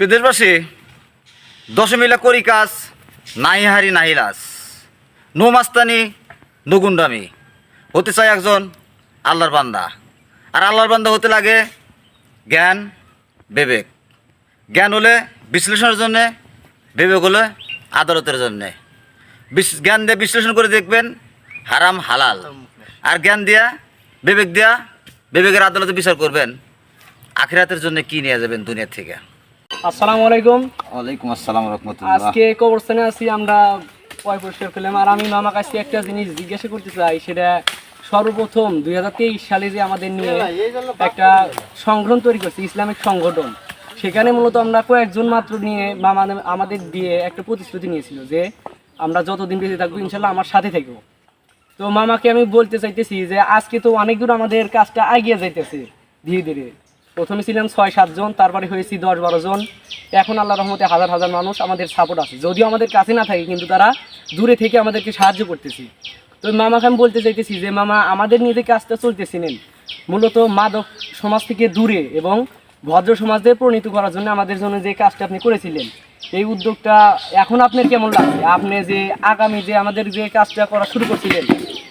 বিদেশবাসী দশমিলা করি কাজ নাই হারি নাহি লাস নো মাস্তানি নো গুন্ডামি হতে চাই একজন আল্লাহর বান্দা। আর আল্লাহর বান্দা হতে লাগে জ্ঞান, বিবেক। জ্ঞান হলে বিশ্লেষণের জন্যে, বিবেক হলে আদালতের জন্যে। জ্ঞান দিয়ে বিশ্লেষণ করে দেখবেন হারাম, হালাল। আর জ্ঞান দিয়া, বিবেক দিয়া, বিবেকের আদালতে বিচার করবেন। আখিরাতের জন্য কি নিয়ে যাবেন দুনিয়া থেকে? আসসালামু আলাইকুম। ওয়ালাইকুম আসসালাম রহমতুল্লাহ। আজকে কবরস্থানে আছি আমরা পয় পরিষ্কার করলাম আর আমি মামা কাছে একটা জিনিস জিজ্ঞাসা করতে চাই সেটা সর্বপ্রথম দুই সালে যে আমাদের নিয়ে একটা সংগঠন তৈরি করছে ইসলামিক সংগঠন। সেখানে মূলত আমরা কয়েকজন মাত্র নিয়ে মামা আমাদের দিয়ে একটা প্রতিশ্রুতি নিয়েছিল যে আমরা যতদিন বেঁচে থাকব ইনশাল্লাহ আমার সাথে থাকব তো মামাকে আমি বলতে চাইতেছি যে আজকে তো অনেক দূর আমাদের কাজটা এগিয়ে যাইতেছে ধীরে ধীরে। প্রথমে ছিলাম ছয় সাতজন তারপরে হয়েছি দশ, বারো জন। এখন আল্লাহ রহমতে হাজার হাজার মানুষ আমাদের সাপোর্ট আছে। যদিও আমাদের কাছে না থাকে, কিন্তু তারা দূরে থেকে আমাদেরকে সাহায্য করতেছে। তো মামাকে আমি বলতে চাইতেছি যে, মামা, আমাদের যে কাজটা চলতেছিলেন, মূলত মাদক সমাজ থেকে দূরে এবং ভদ্র সমাজদের পরিণত করার জন্য আমাদের জন্য যে কাজটা আপনি করেছিলেন, এই উদ্যোগটা এখন আপনার কেমন লাগছে? আপনি যে আগামী যে আমাদের যে কাজটা করা শুরু করছিলেন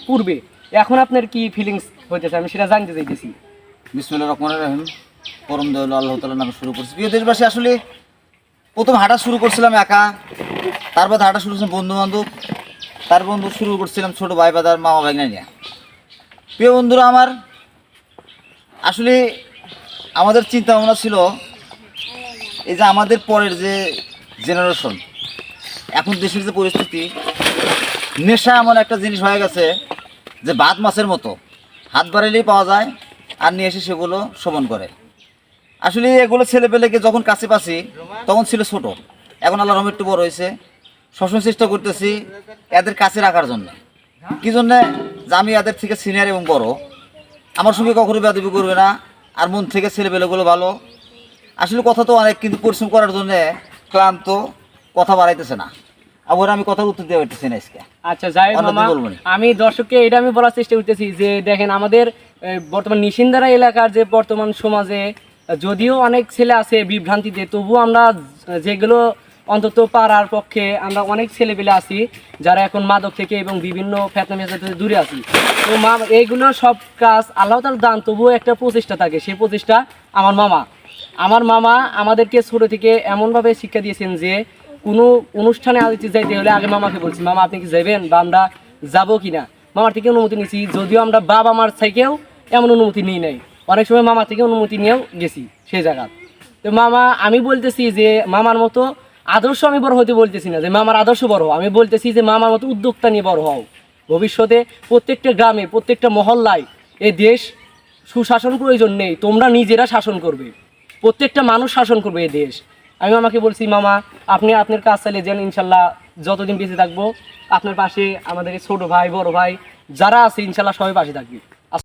পূর্বে, এখন আপনার কি ফিলিংস হইতেছে? আমি সেটা জানতে চাইতেছি। বিসমুল্লাহ রহমান রহিম। পরম দয়ালু আল্লাহ তালার নামে শুরু করছি। প্রিয় দেশবাসী, আসলে প্রথম হাঁটা শুরু করছিলাম একা। তারপর হাঁটা শুরু করছিলাম বন্ধু বান্ধব তার বন্ধু শুরু করছিলাম ছোট ভাই বাদার মামা ভাগনা নিয়ে। প্রিয় বন্ধুরা আমার, আসলে আমাদের চিন্তা ভাবনা ছিল এই যে আমাদের পরের যে জেনারেশন এখন দেশের যে পরিস্থিতি, নেশা এমন একটা জিনিস হয়ে গেছে যে ভাত মাছের মতো। হাত বাড়াইলেই পাওয়া যায়, আর নিয়ে এসে সেগুলো শোভন করে। আসলে এগুলো ছেলেপেলেকে যখন কাছে পাচ্ছি তখন ছিল ছোট। এখন আল্লাহ রহম একটু বড় হয়েছে। সবসময় চেষ্টা করতেছি এদের কাছে রাখার জন্য। কি জন্যে? যে আমি এদের থেকে সিনিয়র এবং বড়। আমার সঙ্গে কখনো বেদবি করবে না আর মন থেকে ছেলেপেলেগুলো ভালো। আসলে কথা তো অনেক কিন্তু পরিশ্রম করার জন্য ক্লান্ত কথা বাড়াইতেছে না। আবার আমি কথার উত্তর দেওয়া পারতেছি না আজকে। আচ্ছা যাই মামা আমি দর্শককে এটা আমি বলার চেষ্টা করতেছি যে দেখেন আমাদের বর্তমান নিশিন্দারা এলাকার যে বর্তমান সমাজে যদিও অনেক ছেলে আছে বিভ্রান্তিতে, তবুও আমরা যেগুলো অন্তত পাড়ার পক্ষে আমরা অনেক ছেলেপেলে আছি, যারা এখন মাদক থেকে এবং বিভিন্ন ফেতনা মেসা থেকে দূরে আছি। তো মা এইগুলো সব কাজ আল্লাহ তার দান, তবুও একটা প্রচেষ্টা থাকে, সেই প্রচেষ্টা আমার মামা। আমার মামা আমাদেরকে ছোটো থেকে এমনভাবে শিক্ষা দিয়েছেন যে, কোনো অনুষ্ঠানে আদিতে যাইতে হলে আগে মামাকে বলছি, মামা, আপনি কি যাবেন বা আমরা যাব কি না মামার থেকে অনুমতি নিয়েছি, যদিও আমরা বাবা মার থেকেও এমন অনুমতি নিই নাই। অনেক সময় মামা থেকে অনুমতি নিয়েও গেছি সেই জায়গা। তো মামা, আমি বলতেছি যে মামার মতো আদর্শ আমি বড় হতে বলতেছি না, যে মামার আদর্শ বড়। হও আমি বলতেছি যে মামার মতো উদ্যোক্তা নিয়ে বড় হও। ভবিষ্যতে প্রত্যেকটা গ্রামে, প্রত্যেকটা মহল্লায় এই দেশ সুশাসন প্রয়োজন নেই, তোমরা নিজেরা শাসন করবে। প্রত্যেকটা মানুষ শাসন করবে এই দেশ। আমি মামাকে বলছি, মামা, আপনি আপনার কাজ চালিয়ে যান, ইনশাল্লাহ যতদিন বেঁচে থাকব, আপনার পাশে আমাদের ছোট ভাই, বড় ভাই, যারা আছে, ইনশাল্লাহ সবাই পাশে থাকবে।